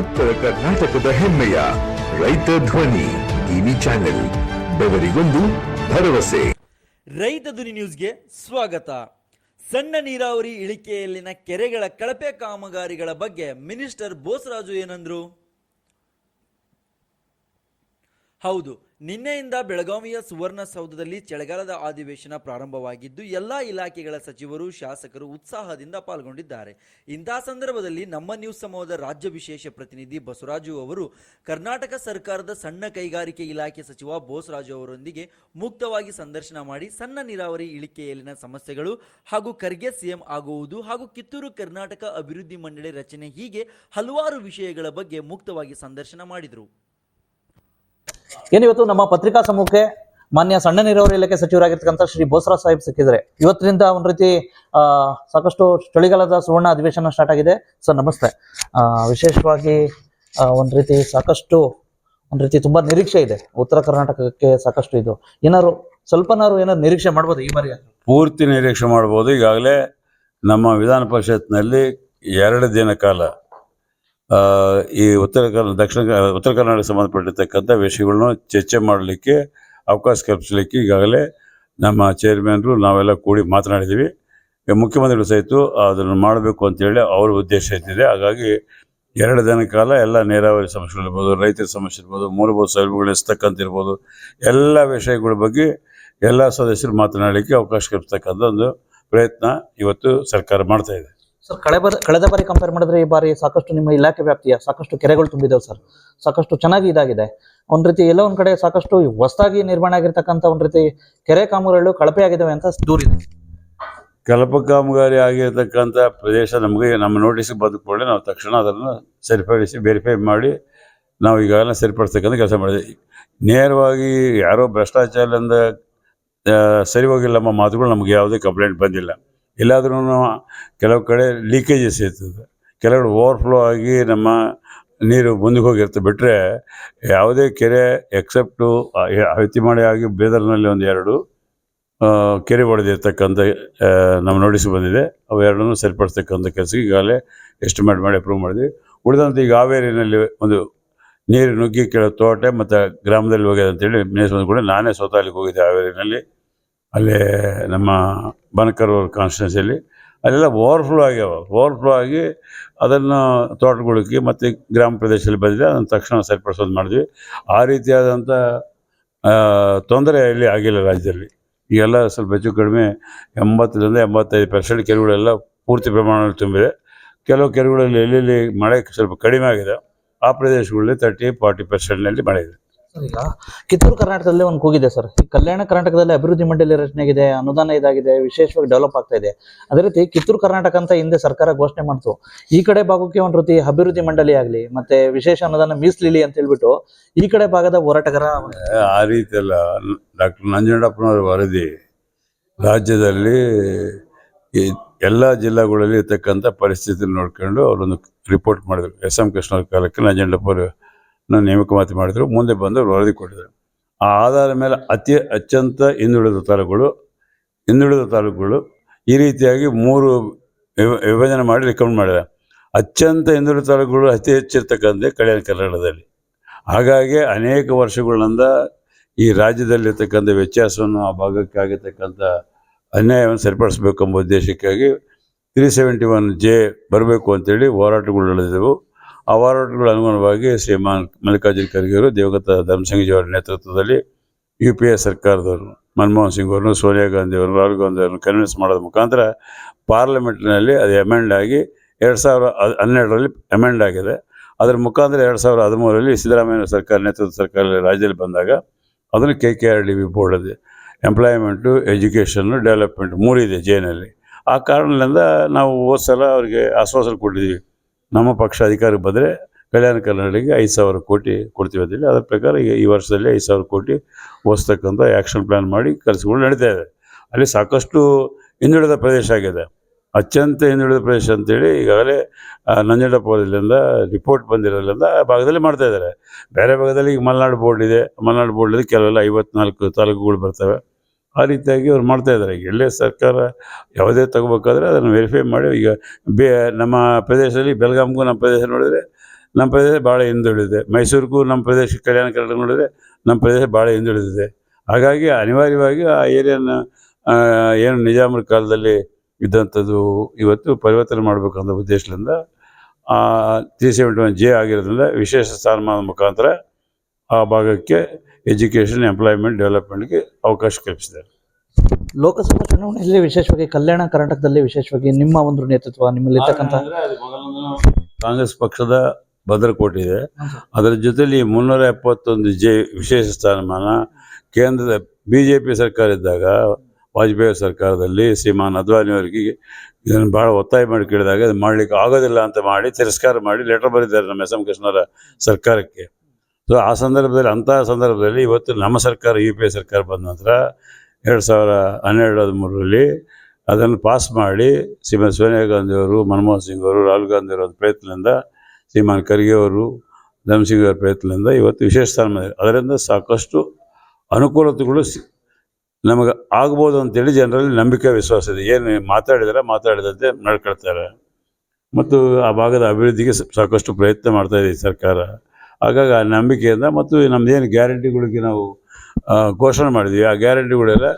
ಉತ್ತರ ಕರ್ನಾಟಕದ ಹೆಮ್ಮೆಯ ರೈತ ಧ್ವನಿ ಟಿವಿ ಚಾನೆಲ್, ಬೆವರಿಗೊಂದು ಭರವಸೆ. ರೈತ ಧ್ವನಿ ನ್ಯೂಸ್ಗೆ ಸ್ವಾಗತ. ಸಣ್ಣ ನೀರಾವರಿ ಇಳಿಕೆಯಲ್ಲಿನ ಕೆರೆಗಳ ಕಳಪೆ ಕಾಮಗಾರಿಗಳ ಬಗ್ಗೆ ಮಿನಿಸ್ಟರ್ ಬೋಸರಾಜು ಏನಂದ್ರು? ಹೌದು, ನಿನ್ನೆಯಿಂದ ಬೆಳಗಾವಿಯ ಸುವರ್ಣಸೌಧದಲ್ಲಿ ಚಳಿಗಾಲದ ಅಧಿವೇಶನ ಪ್ರಾರಂಭವಾಗಿದ್ದು, ಎಲ್ಲ ಇಲಾಖೆಗಳ ಸಚಿವರು, ಶಾಸಕರು ಉತ್ಸಾಹದಿಂದ ಪಾಲ್ಗೊಂಡಿದ್ದಾರೆ. ಇಂಥ ಸಂದರ್ಭದಲ್ಲಿ ನಮ್ಮ ನ್ಯೂಸ್ ಸಮೂಹದ ರಾಜ್ಯ ವಿಶೇಷ ಪ್ರತಿನಿಧಿ ಬಸವರಾಜು ಅವರು ಕರ್ನಾಟಕ ಸರ್ಕಾರದ ಸಣ್ಣ ಕೈಗಾರಿಕೆ ಇಲಾಖೆ ಸಚಿವ ಬೋಸರಾಜು ಅವರೊಂದಿಗೆ ಮುಕ್ತವಾಗಿ ಸಂದರ್ಶನ ಮಾಡಿ, ಸಣ್ಣ ನೀರಾವರಿ ಇಳಿಕೆಯಲ್ಲಿನ ಸಮಸ್ಯೆಗಳು ಹಾಗೂ ಖರ್ಗೆ ಸಿಎಂ ಆಗುವುದು ಹಾಗೂ ಕಿತ್ತೂರು ಕರ್ನಾಟಕ ಅಭಿವೃದ್ಧಿ ಮಂಡಳಿ ರಚನೆ ಹೀಗೆ ಹಲವಾರು ವಿಷಯಗಳ ಬಗ್ಗೆ ಮುಕ್ತವಾಗಿ ಸಂದರ್ಶನ ಮಾಡಿದರು. ಏನಿವತ್ತು ನಮ್ಮ ಪತ್ರಿಕಾ ಸಮೂಹಕ್ಕೆ ಮಾನ್ಯ ಸಣ್ಣ ನೀರಾವರಿ ಇಲಾಖೆ ಸಚಿವರಾಗಿರ್ತಕ್ಕಂಥ ಶ್ರೀ ಬೋಸರಾವ್ ಸಾಹೇಬ್ ಸಿಕ್ಕಿದ್ರೆ. ಇವತ್ತಿನಿಂದ ಒಂದ್ ರೀತಿ ಸಾಕಷ್ಟು ಚಳಿಗಾಲದ ಸುವರ್ಣ ಅಧಿವೇಶನ ಸ್ಟಾರ್ಟ್ ಆಗಿದೆ. ಸರ್ ನಮಸ್ತೆ. ವಿಶೇಷವಾಗಿ ಒಂದ್ ರೀತಿ ಸಾಕಷ್ಟು, ಒಂದ್ ರೀತಿ ತುಂಬಾ ನಿರೀಕ್ಷೆ ಇದೆ. ಉತ್ತರ ಕರ್ನಾಟಕಕ್ಕೆ ಸಾಕಷ್ಟು ಇದು. ಏನಾದ್ರು ಸ್ವಲ್ಪನಾರು ಏನಾದ್ರು ನಿರೀಕ್ಷೆ ಮಾಡ್ಬೋದು ಈ ಬಾರಿ? ಪೂರ್ತಿ ನಿರೀಕ್ಷೆ ಮಾಡ್ಬೋದು. ಈಗಾಗಲೇ ನಮ್ಮ ವಿಧಾನ ಪರಿಷತ್ನಲ್ಲಿ ಎರಡು ದಿನ ಕಾಲ ಈ ಉತ್ತರ ಕನ್ನಡ ದಕ್ಷಿಣ ಉತ್ತರ ಕರ್ನಾಟಕ ಸಂಬಂಧಪಟ್ಟಿರ್ತಕ್ಕಂಥ ವಿಷಯಗಳನ್ನು ಚರ್ಚೆ ಮಾಡಲಿಕ್ಕೆ ಅವಕಾಶ ಕಲ್ಪಿಸಲಿಕ್ಕೆ ಈಗಾಗಲೇ ನಮ್ಮ ಚೇರ್ಮನ್ರು ನಾವೆಲ್ಲ ಕೂಡಿ ಮಾತನಾಡಿದ್ದೀವಿ. ಮುಖ್ಯಮಂತ್ರಿಗಳು ಸಹಿತ ಅದನ್ನು ಮಾಡಬೇಕು ಅಂತೇಳಿ ಅವ್ರ ಉದ್ದೇಶ ಇದ್ದಿದೆ. ಹಾಗಾಗಿ ಎರಡು ದಿನ ಕಾಲ ಎಲ್ಲ ನೀರಾವರಿ ಸಮಸ್ಯೆಗಳಿರ್ಬೋದು ರೈತರ ಸಮಸ್ಯೆ ಇರ್ಬೋದು, ಮೂಲಭೂತ ಸೌಲಭ್ಯಗಳು ಇರ್ಬೋದು, ಎಲ್ಲ ವಿಷಯಗಳ ಬಗ್ಗೆ ಎಲ್ಲ ಸದಸ್ಯರು ಮಾತನಾಡಲಿಕ್ಕೆ ಅವಕಾಶ ಕಲ್ಪಿಸ್ತಕ್ಕಂಥ ಒಂದು ಪ್ರಯತ್ನ ಇವತ್ತು ಸರ್ಕಾರ ಮಾಡ್ತಾ ಇದೆ. ಸರ್ ಕಳೆ ಬಾರಿ, ಕಳೆದ ಬಾರಿ ಕಂಪೇರ್ ಮಾಡಿದ್ರೆ ಈ ಬಾರಿ ಸಾಕಷ್ಟು ನಿಮ್ಮ ಇಲಾಖೆ ವ್ಯಾಪ್ತಿಯ ಸಾಕಷ್ಟು ಕೆರೆಗಳು ತುಂಬಿದಾವೆ ಸರ್ ಸಾಕಷ್ಟು ಚೆನ್ನಾಗಿ ಇದಾಗಿದೆ. ಒಂದ್ ರೀತಿ ಎಲ್ಲ ಒಂದ್ ಕಡೆ ಸಾಕಷ್ಟು ಹೊಸದಾಗಿ ನಿರ್ಮಾಣ ಆಗಿರ್ತಕ್ಕಂಥ ಒಂದ್ ರೀತಿ ಕೆರೆ ಕಾಮಗಾರಿಗಳು ಕಳಪೆ ಆಗಿದಾವೆ ಅಂತ ದೂರಿದೆ ಕಲಪ ಕಾಮಗಾರಿ ಆಗಿರ್ತಕ್ಕಂಥ ಪ್ರದೇಶ ನಮಗೆ, ನಮ್ಮ ನೋಟಿಸ್ಗೆ ಬಂದ ನಾವು ತಕ್ಷಣ ಅದನ್ನು ಸರಿಪಡಿಸಿ ವೆರಿಫೈ ಮಾಡಿ ನಾವು ಈಗಾಗಲೇ ಸರಿಪಡಿಸ್ತಕ್ಕಂಥ ಕೆಲಸ ಮಾಡಿದ್ವಿ ನೇರವಾಗಿ ಯಾರೋ ಭ್ರಷ್ಟಾಚಾರದಿಂದ ಸರಿ ಹೋಗಿಲ್ಲ ನಮ್ಮ ಮಾತುಗಳು ನಮಗೆ ಯಾವುದೇ ಕಂಪ್ಲೇಂಟ್ ಬಂದಿಲ್ಲ. ಎಲ್ಲಾದ್ರೂ ಕೆಲವು ಕಡೆ ಲೀಕೇಜಸ್ ಇರ್ತದೆ ಕೆಲವು ಓವರ್ಫ್ಲೋ ಆಗಿ ನಮ್ಮ ನೀರು ಮುಂದಕ್ಕೆ ಹೋಗಿರುತ್ತೆ. ಬಿಟ್ಟರೆ ಯಾವುದೇ ಕೆರೆ ಎಕ್ಸೆಪ್ಟು ಮಾಡಿ ಆಗಿ ಬೇದರ್ನಲ್ಲಿ ಒಂದು ಎರಡು ಕೆರೆ ಹೊಡೆದಿರ್ತಕ್ಕಂಥ ನಮ್ಮ ನೋಟಿಸ್ ಬಂದಿದೆ. ಅವೆರಡನ್ನೂ ಸರಿಪಡಿಸ್ತಕ್ಕಂಥ ಕೆಲಸಕ್ಕೆ ಈಗಾಗಲೇ ಎಸ್ಟಿಮೇಟ್ ಮಾಡಿ ಅಪ್ರೂವ್ ಮಾಡಿದ್ವಿ. ಉಳಿದಂತೆ ಈಗ ಹಾವೇರಿನಲ್ಲಿ ಒಂದು ನೀರು ನುಗ್ಗಿ ಕೆಳ ತೋಟ ಮತ್ತು ಗ್ರಾಮದಲ್ಲಿ ಅಂತೇಳಿ ಮಿನಿಸ್ಟರ್ ಕೂಡ ನಾನೇ ಸ್ವತಃ ಅಲ್ಲಿಗೆ ಹೋಗಿದ್ದೆ ಹಾವೇರಿನಲ್ಲಿ. ಅಲ್ಲಿ ನಮ್ಮ ಬನಕರ್ ಕಾನ್ಸ್ಟಿಟ್ಯೂನ್ಸಿಯಲ್ಲಿ, ಅಲ್ಲೆಲ್ಲ ಓವರ್ಫ್ಲೋ ಆಗ್ಯಾವ. ಓವರ್ಫ್ಲೋ ಆಗಿ ಅದನ್ನು ತೋಟಗಳಿಗೆ ಮತ್ತು ಗ್ರಾಮ ಪ್ರದೇಶದಲ್ಲಿ ಬಂದಿದೆ. ಅದನ್ನು ತಕ್ಷಣ ಸರಿಪಡಿಸೋದು ಮಾಡಿದ್ವಿ. ಆ ರೀತಿಯಾದಂಥ ತೊಂದರೆ ಇಲ್ಲಿ ಆಗಿಲ್ಲ ರಾಜ್ಯದಲ್ಲಿ. ಈಗೆಲ್ಲ ಸ್ವಲ್ಪ ಹೆಚ್ಚು ಕಡಿಮೆ ಎಂಬತ್ತರಿಂದ ಎಂಬತ್ತೈದು ಪರ್ಸೆಂಟ್ ಕೆರೆಗಳೆಲ್ಲ ಪೂರ್ತಿ ಪ್ರಮಾಣದಲ್ಲಿ ತುಂಬಿದೆ. ಕೆಲವು ಕೆರೆಗಳಲ್ಲಿ ಎಲ್ಲೆಲ್ಲಿ ಮಳೆ ಸ್ವಲ್ಪ ಕಡಿಮೆ ಆಗಿದೆ, ಆ ಪ್ರದೇಶಗಳಲ್ಲಿ ತರ್ಟಿ ಫಾರ್ಟಿ ಪರ್ಸೆಂಟ್ನಲ್ಲಿ ಮಳೆ ಇದೆ. ಸರ್, ಈಗ ಕಿತ್ತೂರು ಕರ್ನಾಟಕದಲ್ಲಿ ಒಂದು ಕೂಗಿದೆ ಸರ್. ಈ ಕಲ್ಯಾಣ ಕರ್ನಾಟಕದಲ್ಲಿ ಅಭಿವೃದ್ಧಿ ಮಂಡಳಿ ರಚನೆಗಿದೆ, ಅನುದಾನ ಇದಾಗಿದೆ, ವಿಶೇಷವಾಗಿ ಡೆವಲಪ್ ಆಗ್ತಾ ಇದೆ. ಅದೇ ರೀತಿ ಕಿತ್ತೂರು ಕರ್ನಾಟಕ ಅಂತ ಹಿಂದೆ ಸರ್ಕಾರ ಘೋಷಣೆ ಮಾಡ್ತು. ಈ ಕಡೆ ಭಾಗಕ್ಕೆ ಒಂದು ರೀತಿ ಅಭಿವೃದ್ಧಿ ಮಂಡಳಿ ಆಗಲಿ, ಮತ್ತೆ ವಿಶೇಷ ಅನುದಾನ ಮೀಸಲಿಲಿ ಅಂತ ಹೇಳ್ಬಿಟ್ಟು ಈ ಕಡೆ ಭಾಗದ ಹೋರಾಟಗಾರ ಆ ರೀತಿ ಅಲ್ಲ ಡಾಕ್ಟರ್ ನಂಜುಂಡಪ್ಪನವರ ವರದಿ, ರಾಜ್ಯದಲ್ಲಿ ಎಲ್ಲ ಜಿಲ್ಲೆಗಳಲ್ಲಿ ಇರ್ತಕ್ಕಂಥ ಪರಿಸ್ಥಿತಿ ನೋಡ್ಕೊಂಡು ಅವರೊಂದು ರಿಪೋರ್ಟ್ ಮಾಡಿದ್ರು. ಎಸ್ ಎಂ ಕೃಷ್ಣ ಕಾಲಕ್ಕೆ ನಂಜುಂಡಪ್ಪರು ನೇಮಕ ಮಾತಿ ಮಾಡಿದರು, ಮುಂದೆ ಬಂದು ವರದಿ ಕೊಟ್ಟಿದ್ದರು ಆ ಆಧಾರದ ಮೇಲೆ ಅತಿ ಅತ್ಯಂತ ಹಿಂದುಳಿದ ತಾಲೂಕುಗಳು ಹಿಂದುಳಿದ ತಾಲೂಕುಗಳು ಈ ರೀತಿಯಾಗಿ ಮೂರು ವಿಭ- ವಿಭಜನೆ ಮಾಡಿ ರೆಕಮೆಂಡ್ ಮಾಡಿದೆ ಅತ್ಯಂತ ಹಿಂದುಳಿದ ತಾಲೂಕುಗಳು ಅತಿ ಹೆಚ್ಚಿರ್ತಕ್ಕಂಥ ಕಲ್ಯಾಣ ಕರ್ನಾಟಕದಲ್ಲಿ. ಹಾಗಾಗಿ ಅನೇಕ ವರ್ಷಗಳಿಂದ ಈ ರಾಜ್ಯದಲ್ಲಿರ್ತಕ್ಕಂಥ ವ್ಯತ್ಯಾಸವನ್ನು ಆ ಭಾಗಕ್ಕೆ ಆಗಿರ್ತಕ್ಕಂಥ ಅನ್ಯಾಯವನ್ನು ಸರಿಪಡಿಸಬೇಕೆಂಬ ಉದ್ದೇಶಕ್ಕಾಗಿ ತ್ರೀ ಸೆವೆಂಟಿ ಒನ್ ಜೆ ಬರಬೇಕು ಅಂತೇಳಿ ಹೋರಾಟಗಳು ನಡೆದವು ಆ ಹೋರಾಟಗಳ ಅನುಗುಣವಾಗಿ ಶ್ರೀಮಾನ್ ಮಲ್ಲಿಕಾರ್ಜುನ ಖರ್ಗೆ ಅವರು ದಿವಂಗತ ಧರ್ಮಸಿಂಗ್ ಅವರ ನೇತೃತ್ವದಲ್ಲಿ ಯು ಪಿ ಎ ಸರ್ಕಾರದವರು, ಮನಮೋಹನ್ ಸಿಂಗ್ ಅವರು ಸೋನಿಯಾ ಗಾಂಧಿ ಅವರು ರಾಹುಲ್ ಗಾಂಧಿ ಅವರನ್ನು ಕನ್ವಿನ್ಸ್ ಮಾಡೋದ ಮುಖಾಂತರ ಪಾರ್ಲಿಮೆಂಟ್ನಲ್ಲಿ ಅದು ಅಮೆಂಡ್ ಆಗಿ ಎರಡು ಸಾವಿರ ಹನ್ನೆರಡರಲ್ಲಿ ಅಮೆಂಡ್ ಆಗಿದೆ. ಅದರ ಮುಖಾಂತರ ಎರಡು ಸಾವಿರದ ಹದಿಮೂರರಲ್ಲಿ ಸಿದ್ದರಾಮಯ್ಯ ಸರ್ಕಾರ, ನೇತೃತ್ವದ ಸರ್ಕಾರ ರಾಜ್ಯದಲ್ಲಿ ಬಂದಾಗ ಅದನ್ನು K K R D B board ಇದೆ ಎಂಪ್ಲಾಯ್ಮೆಂಟು, ಎಜುಕೇಷನ್ನು, ಡೆವಲಪ್ಮೆಂಟ್ ಮೂರಿದೆ ಜೇನಲ್ಲಿ ಆ ಕಾರಣದಿಂದ ನಾವು ಹೋದ ಸಲ ಅವರಿಗೆ ಆಶ್ವಾಸನೆ ಕೊಟ್ಟಿದ್ದೀವಿ. ನಮ್ಮ ಪಕ್ಷ ಅಧಿಕಾರಕ್ಕೆ ಬಂದರೆ ಕಲ್ಯಾಣ ಕರ್ನಾಟಕಕ್ಕೆ ಐದು ಸಾವಿರ ಕೋಟಿ ಕೊಡ್ತೀವಿ ಅಂತೇಳಿ ಅದರ ಪ್ರಕಾರ ಈಗ ಈ ವರ್ಷದಲ್ಲಿ ಐದು ಸಾವಿರ ಕೋಟಿ ಓದಿಸ್ತಕ್ಕಂಥ ಆ್ಯಕ್ಷನ್ ಪ್ಲ್ಯಾನ್ ಮಾಡಿ ಕೆಲಸಗಳು ನಡೀತಾ ಇದೆ. ಅಲ್ಲಿ ಸಾಕಷ್ಟು ಹಿಂದುಳಿದ ಪ್ರದೇಶ ಆಗಿದೆ. ಅತ್ಯಂತ ಹಿಂದುಳಿದ ಪ್ರದೇಶ ಅಂತೇಳಿ ಈಗಾಗಲೇ ಆ, ನಂಜನಗೂಡದಿಂದ ರಿಪೋರ್ಟ್ ಬಂದಿರೋದ್ರಿಂದ ಆ ಭಾಗದಲ್ಲಿ ಮಾಡ್ತಾ ಇದ್ದಾರೆ. ಬೇರೆ ಭಾಗದಲ್ಲಿ ಈಗ ಮಲೆನಾಡು ಬೋರ್ಡ್ ಇದೆ. ಮಲೆನಾಡು ಬೋರ್ಡಲ್ಲಿ ಕೆಲವೆಲ್ಲ ಐವತ್ನಾಲ್ಕು ತಾಲೂಕುಗಳು ಬರ್ತವೆ. ಆ ರೀತಿಯಾಗಿ ಅವ್ರು ಮಾಡ್ತಾಯಿದ್ದಾರೆ ಈಗ ಎಲ್ಲೇ ಸರ್ಕಾರ ಯಾವುದೇ ತಗೋಬೇಕಾದ್ರೆ ಅದನ್ನು ವೆರಿಫೈ ಮಾಡಿ. ಈಗ ಬೇ, ನಮ್ಮ ಪ್ರದೇಶದಲ್ಲಿ ಬೆಳಗಾಂಗೂ ನಮ್ಮ ಪ್ರದೇಶ ನೋಡಿದರೆ ನಮ್ಮ ಪ್ರದೇಶ ಭಾಳ ಹಿಂದುಳಿದಿದೆ. ಮೈಸೂರಿಗೂ ನಮ್ಮ ಪ್ರದೇಶ ಕಲ್ಯಾಣ ಕರ್ನಾಟಕ ನೋಡಿದರೆ ನಮ್ಮ ಪ್ರದೇಶ ಭಾಳ ಹಿಂದುಳಿದಿದೆ. ಹಾಗಾಗಿ ಅನಿವಾರ್ಯವಾಗಿ ಆ ಏರಿಯಾನ ಏನು ನಿಜಾಮರ ಕಾಲದಲ್ಲಿ ಇದ್ದಂಥದ್ದು ಇವತ್ತು ಪರಿವರ್ತನೆ ಮಾಡಬೇಕಂತ ಉದ್ದೇಶದಿಂದ ತ್ರೀ ಸೆವೆಂಟಿ ಒನ್ ಜೆ ಆಗಿರೋದ್ರಿಂದ ವಿಶೇಷ ಸ್ಥಾನಮಾನದ ಮುಖಾಂತರ ಆ ಭಾಗಕ್ಕೆ ಎಜುಕೇಷನ್ ಎಂಪ್ಲಾಯ್ಮೆಂಟ್ ಡೆವಲಪ್ಮೆಂಟ್ಗೆ ಅವಕಾಶ ಕಲ್ಪಿಸಿದ್ದಾರೆ. ಲೋಕಸಭಾ ಚುನಾವಣೆಯಲ್ಲಿ ವಿಶೇಷವಾಗಿ ಕಲ್ಯಾಣ ಕರ್ನಾಟಕದಲ್ಲಿ ವಿಶೇಷವಾಗಿ ನಿಮ್ಮ ಒಂದು ನೇತೃತ್ವ ನಿಮ್ಮಲ್ಲಿ ಕಾಂಗ್ರೆಸ್ ಪಕ್ಷದ ಭದ್ರಕೋಟೆ ಇದೆ. ಅದರ ಜೊತೆಲಿ ಮುನ್ನೂರ ಎಪ್ಪತ್ತೊಂದು ಜೆ ವಿಶೇಷ ಸ್ಥಾನಮಾನ ಕೇಂದ್ರದ ಬಿ ಜೆ ಪಿ ಸರ್ಕಾರ ಇದ್ದಾಗ ವಾಜಪೇಯಿ ಸರ್ಕಾರದಲ್ಲಿ ಶ್ರೀಮಾನ್ ಅದ್ವಾನಿ ಅವರಿಗೆ ಇದನ್ನು ಭಾಳ ಒತ್ತಾಯ ಮಾಡಿ ಕೇಳಿದಾಗ ಅದು ಮಾಡಲಿಕ್ಕೆ ಆಗೋದಿಲ್ಲ ಅಂತ ಮಾಡಿ ತಿರಸ್ಕಾರ ಮಾಡಿ ಲೆಟರ್ ಬರೆದಿದ್ದಾರೆ ನಮ್ಮ ಎಸ್ ಎಂ ಕೃಷ್ಣರ ಸರ್ಕಾರಕ್ಕೆ. ಸೊ ಆ ಸಂದರ್ಭದಲ್ಲಿ ಅಂತಹ ಸಂದರ್ಭದಲ್ಲಿ ಇವತ್ತು ನಮ್ಮ ಸರ್ಕಾರ ಯು ಪಿ ಎ ಸರ್ಕಾರ ಬಂದ ನಂತರ ಎರಡು ಸಾವಿರ ಹನ್ನೆರಡು ಹದಿಮೂರರಲ್ಲಿ ಅದನ್ನು ಪಾಸ್ ಮಾಡಿ ಶ್ರೀಮತಿ ಸೋನಿಯಾ ಗಾಂಧಿ ಅವರು, ಮನಮೋಹನ್ ಸಿಂಗ್ ಅವರು, ರಾಹುಲ್ ಗಾಂಧಿ ಅವರ ಪ್ರಯತ್ನದಿಂದ, ಶ್ರೀಮಾನ್ ಖರ್ಗೆ ಅವರು, ಧರ್ಮಸಿಂಗ್ ಅವರ ಪ್ರಯತ್ನದಿಂದ ಇವತ್ತು ವಿಶೇಷ ಸ್ಥಾನ ಇದೆ. ಅದರಿಂದ ಸಾಕಷ್ಟು ಅನುಕೂಲತೆಗಳು ನಮಗೆ ಆಗ್ಬೋದು ಅಂತೇಳಿ ಜನರಲ್ಲಿ ನಂಬಿಕೆ, ವಿಶ್ವಾಸ ಇದೆ. ಏನು ಮಾತಾಡಿದರೆ, ಮಾತಾಡಿದಂತೆ ನಡ್ಕೊಳ್ತಾರೆ. ಮತ್ತು ಆ ಭಾಗದ ಅಭಿವೃದ್ಧಿಗೆ ಸಾಕಷ್ಟು ಪ್ರಯತ್ನ ಮಾಡ್ತಾ ಇದೆ ಸರ್ಕಾರ. ಹಾಗಾಗಿ ಆ ನಂಬಿಕೆಯಿಂದ ಮತ್ತು ನಮ್ಮದೇನು ಗ್ಯಾರಂಟಿಗಳಿಗೆ ನಾವು ಘೋಷಣೆ ಮಾಡಿದ್ವಿ. ಆ ಗ್ಯಾರಂಟಿಗಳೆಲ್ಲ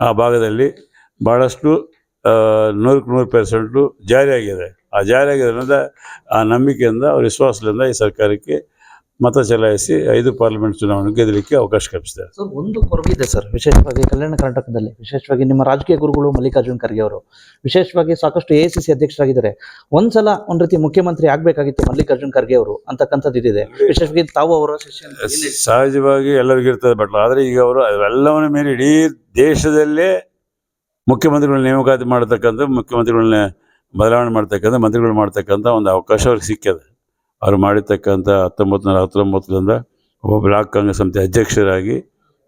ಆ ಭಾಗದಲ್ಲಿ ಭಾಳಷ್ಟು ನೂರಕ್ಕೆ ನೂರು ಪರ್ಸೆಂಟು ಜಾರಿಯಾಗಿದೆ. ಆ ಜಾರಿಯಾಗಿರೋದ್ರಿಂದ ಆ ನಂಬಿಕೆಯಿಂದ ಅವ್ರ ವಿಶ್ವಾಸದಿಂದ ಈ ಸರ್ಕಾರಕ್ಕೆ ಮತ ಚಲಾಯಿಸಿ ಐದು ಪಾರ್ಲಿಮೆಂಟ್ ಚುನಾವಣೆ ಗೆದ್ದಲಿಕ್ಕೆ ಅವಕಾಶ ಕಲ್ಪಿಸಿದ್ದಾರೆ. ಸರ್ ಒಂದು ಕೊರಗಿದೆ ಇದೆ ಸರ್ ವಿಶೇಷವಾಗಿ ಕಲ್ಯಾಣ ಕರ್ನಾಟಕದಲ್ಲಿ ವಿಶೇಷವಾಗಿ ನಿಮ್ಮ ರಾಜಕೀಯ ಗುರುಗಳು ಮಲ್ಲಿಕಾರ್ಜುನ್ ಖರ್ಗೆ ಅವರು. ವಿಶೇಷವಾಗಿ ಸಾಕಷ್ಟು ಎ ಸಿ ಸಿ ಅಧ್ಯಕ್ಷರಾಗಿದ್ದಾರೆ. ಒಂದ್ಸಲ ಒಂದ್ ರೀತಿ ಮುಖ್ಯಮಂತ್ರಿ ಆಗ್ಬೇಕಾಗಿತ್ತು ಮಲ್ಲಿಕಾರ್ಜುನ್ ಖರ್ಗೆ ಅವರು ಅಂತಕ್ಕಂಥದ್ದು ಇದಿದೆ. ವಿಶೇಷವಾಗಿ ತಾವು ಅವರ ಶಿಷ್ಯ ಸಹಜವಾಗಿ ಎಲ್ಲರಿಗೂ ಇರ್ತದೆ ಬಟ್ ಆದರೆ ಈಗ ಅವರು ಅವೆಲ್ಲವನ್ನ ಮೇಲೆ ಇಡೀ ದೇಶದಲ್ಲೇ ಮುಖ್ಯಮಂತ್ರಿಗಳ ನೇಮಕಾತಿ ಮಾಡತಕ್ಕಂಥ ಮುಖ್ಯಮಂತ್ರಿಗಳನ್ನ ಬದಲಾವಣೆ ಮಾಡ್ತಕ್ಕಂಥ ಮಂತ್ರಿಗಳು ಮಾಡ್ತಕ್ಕಂಥ ಒಂದು ಅವಕಾಶ ಅವ್ರಿಗೆ ಸಿಕ್ಕಿದೆ. ಅವ್ರು ಮಾಡಿರ್ತಕ್ಕಂಥ ಹತ್ತೊಂಬತ್ತು ನೂರ ಹತ್ತೊಂಬತ್ತರಿಂದ ಒಬ್ಬ ಬ್ಲಾಕ್ ಕಾಂಗ್ರೆಸ್ ಸಮಿತಿ ಅಧ್ಯಕ್ಷರಾಗಿ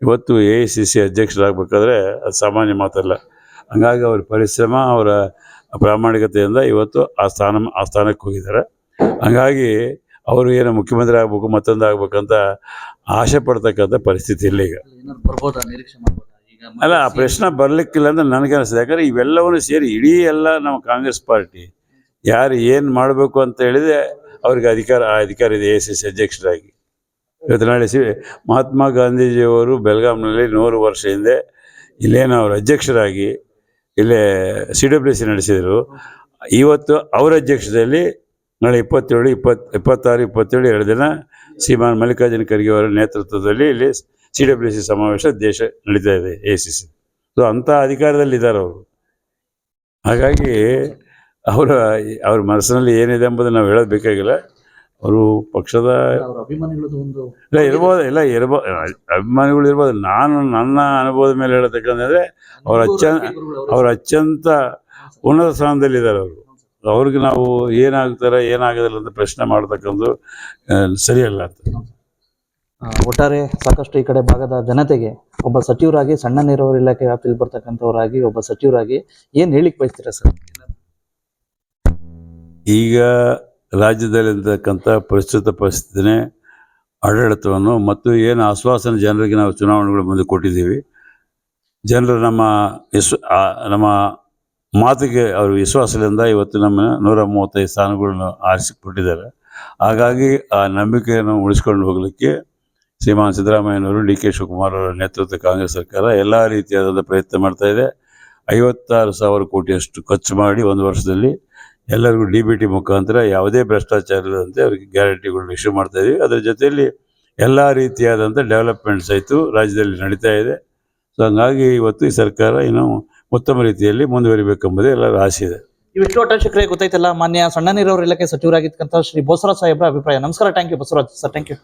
ಇವತ್ತು ಎ ಐ ಸಿ ಸಿ ಅಧ್ಯಕ್ಷರಾಗಬೇಕಾದ್ರೆ ಅದು ಸಾಮಾನ್ಯ ಮಾತಲ್ಲ. ಹಂಗಾಗಿ ಅವ್ರ ಪರಿಶ್ರಮ ಅವರ ಪ್ರಾಮಾಣಿಕತೆಯಿಂದ ಇವತ್ತು ಆ ಸ್ಥಾನ ಆ ಸ್ಥಾನಕ್ಕೆ ಹೋಗಿದ್ದಾರೆ. ಹಂಗಾಗಿ ಅವರು ಏನು ಮುಖ್ಯಮಂತ್ರಿ ಆಗಬೇಕು ಮತ್ತೊಂದು ಆಗಬೇಕಂತ ಆಸೆ ಪಡ್ತಕ್ಕಂಥ ಪರಿಸ್ಥಿತಿ ಇಲ್ಲ ಈಗ. ಅಲ್ಲ ಆ ಪ್ರಶ್ನೆ ಬರಲಿಕ್ಕಿಲ್ಲ ಅಂತ ನನಗೆ ಅನಿಸ್ತದೆ. ಯಾಕಂದ್ರೆ ಇವೆಲ್ಲವನ್ನು ಸೇರಿ ಇಡೀ ಎಲ್ಲ ನಮ್ಮ ಕಾಂಗ್ರೆಸ್ ಪಾರ್ಟಿ ಯಾರು ಏನು ಮಾಡಬೇಕು ಅಂತ ಹೇಳಿದ್ರೆ ಅವ್ರಿಗೆ ಅಧಿಕಾರ, ಆ ಅಧಿಕಾರ ಇದೆ, ಎ ಸಿ ಸಿ ಅಧ್ಯಕ್ಷರಾಗಿ. ಇವತ್ತು ನಾಳೆ ಸಿ, ಮಹಾತ್ಮ ಗಾಂಧೀಜಿಯವರು ಬೆಳಗಾಂನಲ್ಲಿ ನೂರು ವರ್ಷ ಹಿಂದೆ ಇಲ್ಲೇನು ಅವರು ಅಧ್ಯಕ್ಷರಾಗಿ ಇಲ್ಲೇ ಸಿ ಡಬ್ಲ್ಯೂ ಸಿ ನಡೆಸಿದರು. ಇವತ್ತು ಅವರ ಅಧ್ಯಕ್ಷದಲ್ಲಿ ನಾಳೆ ಇಪ್ಪತ್ತೇಳು ಇಪ್ಪತ್ತು ಇಪ್ಪತ್ತಾರು, ಇಪ್ಪತ್ತೇಳು, ಎರಡು ದಿನ ಶ್ರೀಮಾನ್ ಮಲ್ಲಿಕಾರ್ಜುನ ಖರ್ಗೆ ಅವರ ನೇತೃತ್ವದಲ್ಲಿ ಇಲ್ಲಿ ಸಿ ಡಬ್ಲ್ಯೂ ಸಿ ಸಮಾವೇಶ ದೇಶ ನಡೀತಾ ಇದೆ, ಎ ಸಿ ಸಿ. ಸೊ ಅಂಥ ಅಧಿಕಾರದಲ್ಲಿದ್ದಾರೆ ಅವರು. ಹಾಗಾಗಿ ಅವರ ಅವ್ರ ಮನಸ್ಸಿನಲ್ಲಿ ಏನಿದೆ ಎಂಬುದನ್ನು ನಾವು ಹೇಳೋದು ಬೇಕಾಗಿಲ್ಲ. ಅವರು ಪಕ್ಷದ ಇಲ್ಲ ಇರ್ಬೋದು ಇಲ್ಲ ಇರ್ಬೋ ಅಭಿಮಾನಿಗಳು ಇರ್ಬೋದು. ನಾನು ನನ್ನ ಅನುಭವದ ಮೇಲೆ ಹೇಳತಕ್ಕಂತಂದರೆ ಅವ್ರ ಅಚ್ಚ ಅವ್ರ ಅತ್ಯಂತ ಉನ್ನತ ಸ್ಥಾನದಲ್ಲಿದ್ದಾರೆ ಅವರು. ಅವ್ರಿಗೆ ನಾವು ಏನಾಗ್ತಾರೆ ಏನಾಗೋದಿಲ್ಲ ಅಂತ ಪ್ರಶ್ನೆ ಮಾಡ್ತಕ್ಕಂಥದ್ದು ಸರಿಯಲ್ಲ ಅಂತ. ಒಟ್ಟಾರೆ ಸಾಕಷ್ಟು ಈ ಕಡೆ ಭಾಗದ ಜನತೆಗೆ ಒಬ್ಬ ಸಚಿವರಾಗಿ ಸಣ್ಣ ನೀರಾವರಿ ಇಲಾಖೆ ವ್ಯಾಪ್ತಿಯಲ್ಲಿ ಬರ್ತಕ್ಕಂಥವರಾಗಿ ಒಬ್ಬ ಸಚಿವರಾಗಿ ಏನು ಹೇಳಿಕ್ ಬಯಸ್ತೀರಾ ಸರ್? ಈಗ ರಾಜ್ಯದಲ್ಲಿರ್ತಕ್ಕಂಥ ಪ್ರಸ್ತುತ ಪರಿಸ್ಥಿತಿನೇ ಆಡಳಿತವನ್ನು ಮತ್ತು ಏನು ಆಶ್ವಾಸನೆ ಜನರಿಗೆ ನಾವು ಚುನಾವಣೆಗಳ ಮುಂದೆ ಕೊಟ್ಟಿದ್ದೀವಿ. ಜನರು ನಮ್ಮ ವಿಶ್ವ ನಮ್ಮ ಮಾತಿಗೆ ಅವರು ವಿಶ್ವಾಸದಿಂದ ಇವತ್ತು ನಮ್ಮ ನೂರ ಮೂವತ್ತೈದು ಸ್ಥಾನಗಳನ್ನು ಆರಿಸಿಕೊಟ್ಟಿದ್ದಾರೆ. ಹಾಗಾಗಿ ಆ ನಂಬಿಕೆಯನ್ನು ಉಳಿಸ್ಕೊಂಡು ಹೋಗಲಿಕ್ಕೆ ಶ್ರೀಮಾನ್ ಸಿದ್ದರಾಮಯ್ಯನವರು, ಡಿ ಕೆ ಶಿವಕುಮಾರ್ ಅವರ ನೇತೃತ್ವದ ಕಾಂಗ್ರೆಸ್ ಸರ್ಕಾರ ಎಲ್ಲ ರೀತಿಯಾದಂಥ ಪ್ರಯತ್ನ ಮಾಡ್ತಾ ಇದೆ. ಐವತ್ತಾರು ಸಾವಿರ ಕೋಟಿಯಷ್ಟು ಖರ್ಚು ಮಾಡಿ ಒಂದು ವರ್ಷದಲ್ಲಿ ಎಲ್ಲರಿಗೂ ಡಿ ಬಿ ಟಿ ಮುಖಾಂತರ ಯಾವುದೇ ಭ್ರಷ್ಟಾಚಾರ ಇಲ್ಲದಂತೆ ಅವರಿಗೆ ಗ್ಯಾರಂಟಿಗಳನ್ನ ಇಶ್ಯೂ ಮಾಡ್ತಾ ಇದೀವಿ. ಅದರ ಜೊತೆಯಲ್ಲಿ ಎಲ್ಲ ರೀತಿಯಾದಂಥ ಡೆವಲಪ್ಮೆಂಟ್ಸ್ ಆಯಿತು ರಾಜ್ಯದಲ್ಲಿ ನಡೀತಾ ಇದೆ. ಸೊ ಹಂಗಾಗಿ ಇವತ್ತು ಈ ಸರ್ಕಾರ ಇನ್ನೂ ಉತ್ತಮ ರೀತಿಯಲ್ಲಿ ಮುಂದುವರಿಬೇಕೆಂಬುದೇ ಎಲ್ಲರ ಆಸೆ ಇದೆ. ಇವಿಷ್ಟು ಒಟ್ಟ ಶಕ್ರೆ ಗೊತ್ತಾಯ್ತಲ್ಲ, ಮಾನ್ಯ ಸಣ್ಣ ನೀರಾವರಿ ಇಲಾಖೆ ಸಚಿವರಾಗಿರ್ತಕ್ಕಂಥ ಶ್ರೀ ಬೋಸರಾಜ್ ಸಾಹೇಬ್ರ ಅಭಿಪ್ರಾಯ. ನಮಸ್ಕಾರ thank you Basavaraj sir thank you